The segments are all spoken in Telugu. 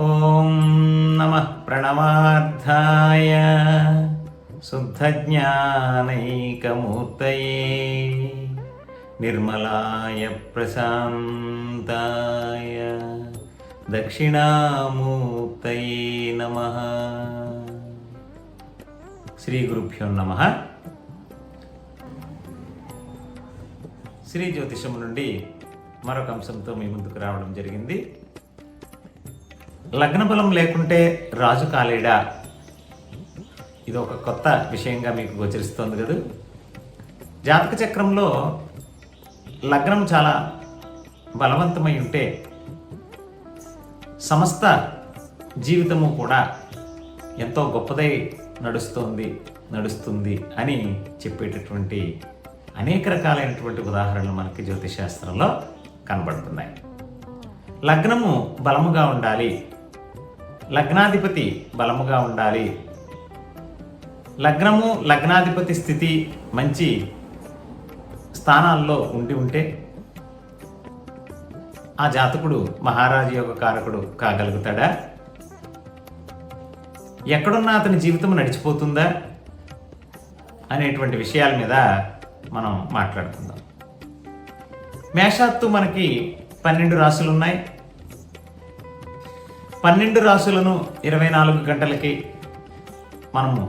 ఓం నమ ప్రణవార్థాయ శుద్ధజ్ఞానైకమూర్తయే నిర్మలాయ ప్రశాంతాయ దక్షిణామూర్తయే నమ. శ్రీ గురుభ్యో నమ. శ్రీ జ్యోతిషం నుండి మరొక అంశంతో మీ ముందుకు రావడం జరిగింది. లగ్న బలం లేకుంటే రాజు కాలేడా? ఇది ఒక కొత్త విషయంగా మీకు గోచరిస్తోంది కదా. జాతక చక్రంలో లగ్నం చాలా బలవంతమై ఉంటే సమస్త జీవితము కూడా ఎంతో గొప్పదై నడుస్తోంది నడుస్తుంది అని చెప్పేటటువంటి అనేక రకాలైనటువంటి ఉదాహరణలు మనకి జ్యోతిష్ శాస్త్రంలో కనబడుతున్నాయి. లగ్నము బలముగా ఉండాలి లగ్నాధిపతి బలముగా ఉండాలి. లగ్నము లగ్నాధిపతి స్థితి మంచి స్థానాల్లో ఉండి ఉంటే ఆ జాతకుడు మహారాజు యొక్క కారకుడు కాగలుగుతాడా? ఎక్కడున్న అతని జీవితం నడిచిపోతుందా? అనేటువంటి విషయాల మీద మనం మాట్లాడుకుందాం. మేషాత్తు మనకి పన్నెండు రాసులు ఉన్నాయి పన్నెండు రాసులను ఇరవై నాలుగు గంటలకి మనము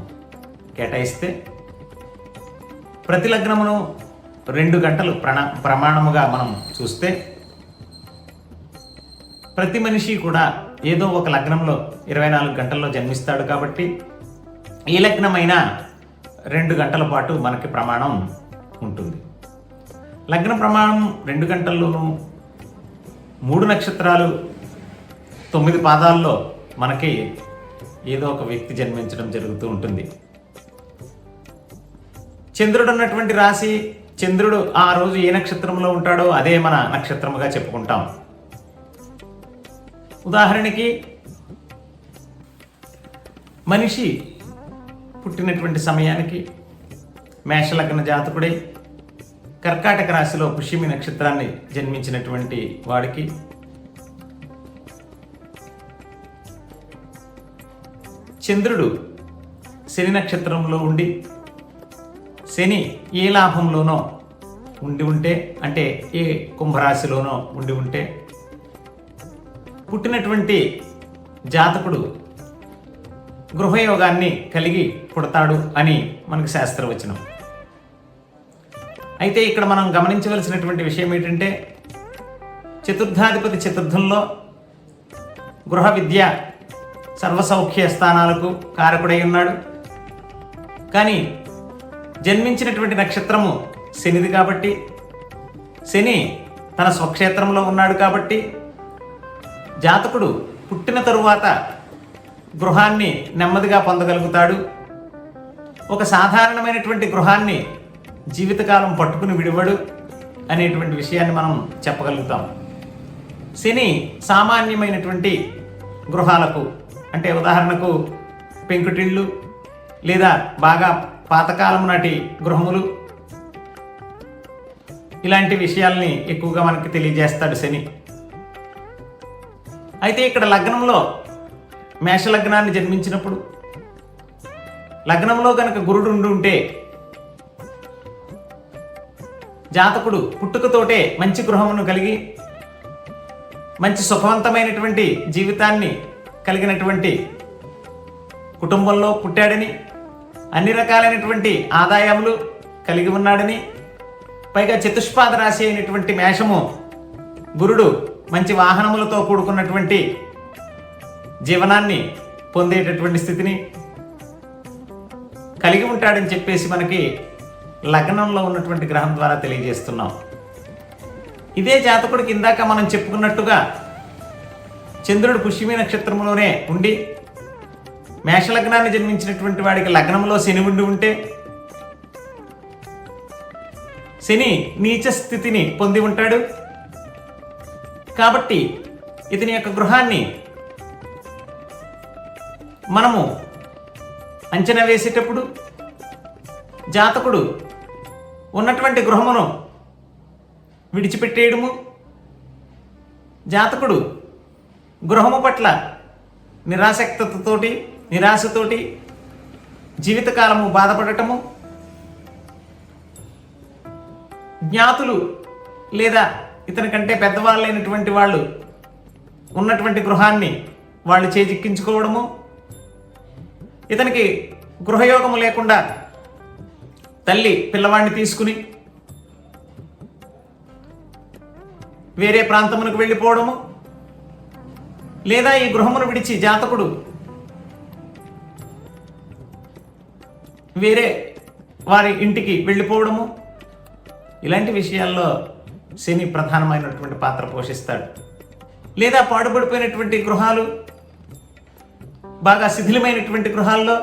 కేటాయిస్తే ప్రతి లగ్నమును రెండు గంటలు ప్రణ ప్రమాణముగా మనం చూస్తే ప్రతి మనిషి కూడా ఏదో ఒక లగ్నంలో ఇరవై నాలుగు గంటల్లో జన్మిస్తాడు కాబట్టి ఏ లగ్నమైనా రెండు గంటల పాటు మనకి ప్రమాణం ఉంటుంది. లగ్న ప్రమాణం రెండు గంటల్లోనూ మూడు నక్షత్రాలు తొమ్మిది పాదాల్లో మనకి ఏదో ఒక వ్యక్తి జన్మించడం జరుగుతూ ఉంటుంది. చంద్రుడు ఉన్నటువంటి రాశి చంద్రుడు ఆ రోజు ఏ నక్షత్రంలో ఉంటాడో అదే మన నక్షత్రముగా చెప్పుకుంటాం. ఉదాహరణకి మనిషి పుట్టినటువంటి సమయానికి మేషలగ్న జాతకుడై కర్కాటక రాశిలో పుష్యమి నక్షత్రాన్ని జన్మించినటువంటి వాడికి చంద్రుడు శని నక్షత్రంలో ఉండి శని ఏ లాభంలోనో ఉండి ఉంటే అంటే ఏ కుంభరాశిలోనో ఉండి ఉంటే పుట్టినటువంటి జాతకుడు గృహయోగాన్ని కలిగి పుడతాడు అని మనకు శాస్త్రవచనం. అయితే ఇక్కడ మనం గమనించవలసినటువంటి విషయం ఏంటంటే చతుర్థాధిపతి చతుర్థంలో గృహ విద్య సర్వసౌఖ్య స్థానాలకు కారకుడై ఉన్నాడు. కానీ జన్మించినటువంటి నక్షత్రము శనిది కాబట్టి శని తన స్వక్షేత్రంలో ఉన్నాడు కాబట్టి జాతకుడు పుట్టిన తరువాత గృహాన్ని నెమ్మదిగా పొందగలుగుతాడు. ఒక సాధారణమైనటువంటి గృహాన్ని జీవితకాలం పట్టుకుని విడివడు అనేటువంటి విషయాన్ని మనం చెప్పగలుగుతాం. శని సామాన్యమైనటువంటి గృహాలకు అంటే ఉదాహరణకు పెంకుటిళ్ళు లేదా బాగా పాతకాలం నాటి గృహములు. ఇలాంటి విషయాల్ని ఎక్కువగా మనకి తెలియజేస్తాడు శని. అయితే ఇక్కడ లగ్నంలో మేషలగ్నాన్ని జన్మించినప్పుడు లగ్నంలో కనుక గురుడు ఉండి ఉంటే జాతకుడు పుట్టుకతోటే మంచి గృహమును కలిగి మంచి సుఖవంతమైనటువంటి జీవితాన్ని కలిగినటువంటి కుటుంబంలో పుట్టాడని అన్ని రకాలైనటువంటి ఆదాయములు కలిగి ఉన్నాడని పైగా చతుష్పాద రాశి అయినటువంటి మేషము గురుడు మంచి వాహనములతో కూడుకున్నటువంటి జీవనాన్ని పొందేటటువంటి స్థితిని కలిగి ఉంటాడని చెప్పేసి మనకి లగ్నంలో ఉన్నటువంటి గ్రహం ద్వారా తెలియజేస్తున్నాం. ఇదే జాతకుడికి ఇందాక మనం చెప్పుకున్నట్టుగా చంద్రుడు పుష్యమి నక్షత్రంలోనే ఉండి మేషలగ్నాన్ని జన్మించినటువంటి వాడికి లగ్నంలో శని ఉండి ఉంటే శని నీచ స్థితిని పొంది ఉంటాడు. కాబట్టి ఇతని యొక్క గృహాన్ని మనము అంచనా వేసేటప్పుడు జాతకుడు ఉన్నటువంటి గృహమును విడిచిపెట్టేయడము. జాతకుడు గృహము పట్ల నిరాసక్తతతోటి నిరాశతోటి జీవితకాలము బాధపడటము జ్ఞాతులు లేదా ఇతని కంటే పెద్దవాళ్ళైనటువంటి వాళ్ళు ఉన్నటువంటి గృహాన్ని వాళ్ళు చేజిక్కించుకోవడము ఇతనికి గృహయోగము లేకుండా తల్లి పిల్లవాడిని తీసుకుని వేరే ప్రాంతమునకు వెళ్ళిపోవడము లేదా ఈ గృహమును విడిచి జాతకుడు వేరే వారి ఇంటికి వెళ్ళిపోవడము. ఇలాంటి విషయాల్లో శని ప్రధానమైనటువంటి పాత్ర పోషిస్తాడు. లేదా పాడుపడిపోయినటువంటి గృహాలు బాగా శిథిలమైనటువంటి గృహాల్లో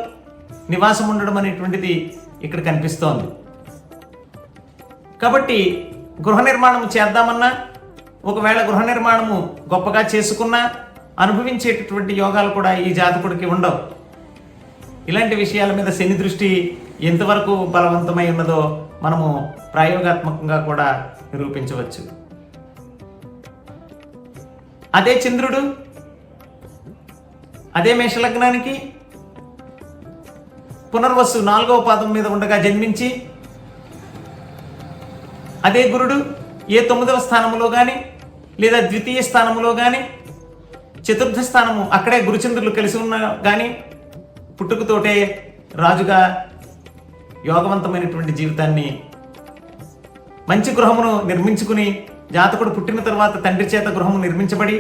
నివాసం ఉండడం అనేటువంటిది ఇక్కడ కనిపిస్తోంది. కాబట్టి గృహ నిర్మాణం చేద్దామన్నా ఒకవేళ గృహ నిర్మాణము గొప్పగా చేసుకున్నా అనుభవించేటటువంటి యోగాలు కూడా ఈ జాతకుడికి ఉండవు. ఇలాంటి విషయాల మీద శని దృష్టి ఎంతవరకు బలవంతమై ఉన్నదో మనము ప్రయోగాత్మకంగా కూడా నిరూపించవచ్చు. అదే చంద్రుడు అదే మేషలగ్నానికి పునర్వసు నాలుగవ పాదం మీద ఉండగా జన్మించి అదే గురుడు ఏ తొమ్మిదవ స్థానములో కానీ లేదా ద్వితీయ స్థానములో కానీ చతుర్థ స్థానము అక్కడే గురుచంద్రులు కలిసి ఉన్న కానీ పుట్టుకతోటే రాజుగా యోగవంతమైనటువంటి జీవితాన్ని మంచి గృహమును నిర్మించుకుని జాతకుడు పుట్టిన తర్వాత తండ్రి చేత గృహము నిర్మించబడి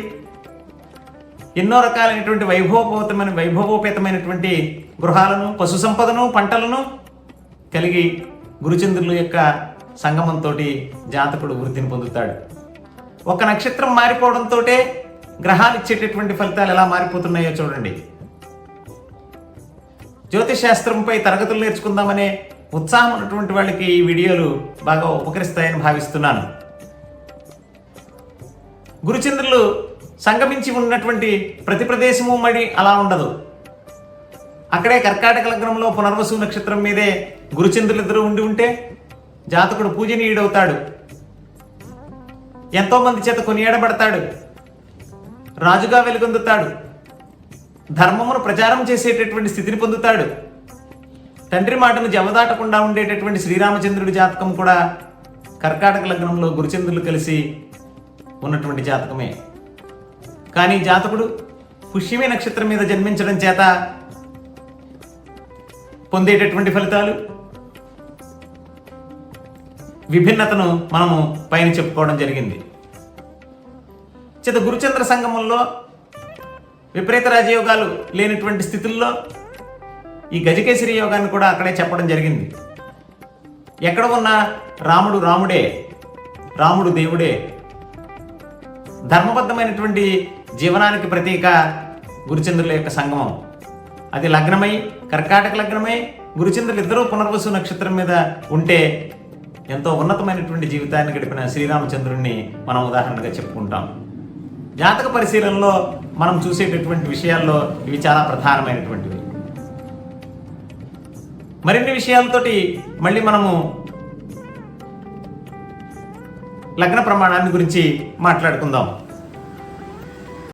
ఎన్నో రకాలైనటువంటి వైభవోపేతమైన వైభవోపేతమైనటువంటి గృహాలను పశు సంపదను పంటలను కలిగి గురుచంద్రుల యొక్క సంగమంతో జాతకుడు వృద్ధిని పొందుతాడు. ఒక నక్షత్రం మారిపోవడంతో గ్రహాలు ఇచ్చేటటువంటి ఫలితాలు ఎలా మారిపోతున్నాయో చూడండి. జ్యోతిష్ శాస్త్రంపై తరగతులు నేర్చుకుందామనే ఉత్సాహం ఉన్నటువంటి వాళ్ళకి ఈ వీడియోలు బాగా ఉపకరిస్తాయని భావిస్తున్నాను. గురుచంద్రులు సంగమించి ఉన్నటువంటి ప్రతి ప్రదేశము మరి అలా ఉండదు. అక్కడే కర్కాటక లగ్నంలో పునర్వసు నక్షత్రం మీదే గురుచంద్రులిద్దరూ ఉండి ఉంటే జాతకుడు పూజనీయుడవుతాడు. ఎంతో మంది చేత కొనియాడబడతాడు. రాజుగా వెలుగొందుతాడు. ధర్మమును ప్రచారం చేసేటటువంటి స్థితిని పొందుతాడు. తండ్రి మాటను జవదాటకుండా ఉండేటటువంటి శ్రీరామచంద్రుడి జాతకం కూడా కర్కాటక లగ్నంలో గురుచంద్రులు కలిసి ఉన్నటువంటి జాతకమే. కానీ జాతకుడు పుష్యమి నక్షత్రం మీద జన్మించడం చేత పొందేటటువంటి ఫలితాలు విభిన్నతను మనము పైన చెప్పుకోవడం జరిగింది. చేత గురుచంద్ర సంగమంలో విపరీత రాజయోగాలు లేనటువంటి స్థితుల్లో ఈ గజకేసరి యోగాన్ని కూడా అక్కడే చెప్పడం జరిగింది. ఎక్కడ ఉన్నా రాముడు రాముడే రాముడు దేవుడే. ధర్మబద్ధమైనటువంటి జీవనానికి ప్రతీక గురుచంద్రుల యొక్క సంగమం. అది లగ్నమై కర్కాటక లగ్నమై గురుచంద్రులు ఇద్దరూ పునర్వసు నక్షత్రం మీద ఉంటే ఎంతో ఉన్నతమైనటువంటి జీవితాన్ని గడిపిన శ్రీరామచంద్రుణ్ణి మనం ఉదాహరణగా చెప్పుకుంటాం. జాతక పరిశీలనలో మనం చూసేటటువంటి విషయాల్లో ఇవి చాలా ప్రధానమైనటువంటివి. మరిన్ని విషయాలతోటి మళ్ళీ మనము లగ్న ప్రమాణాన్ని గురించి మాట్లాడుకుందాం.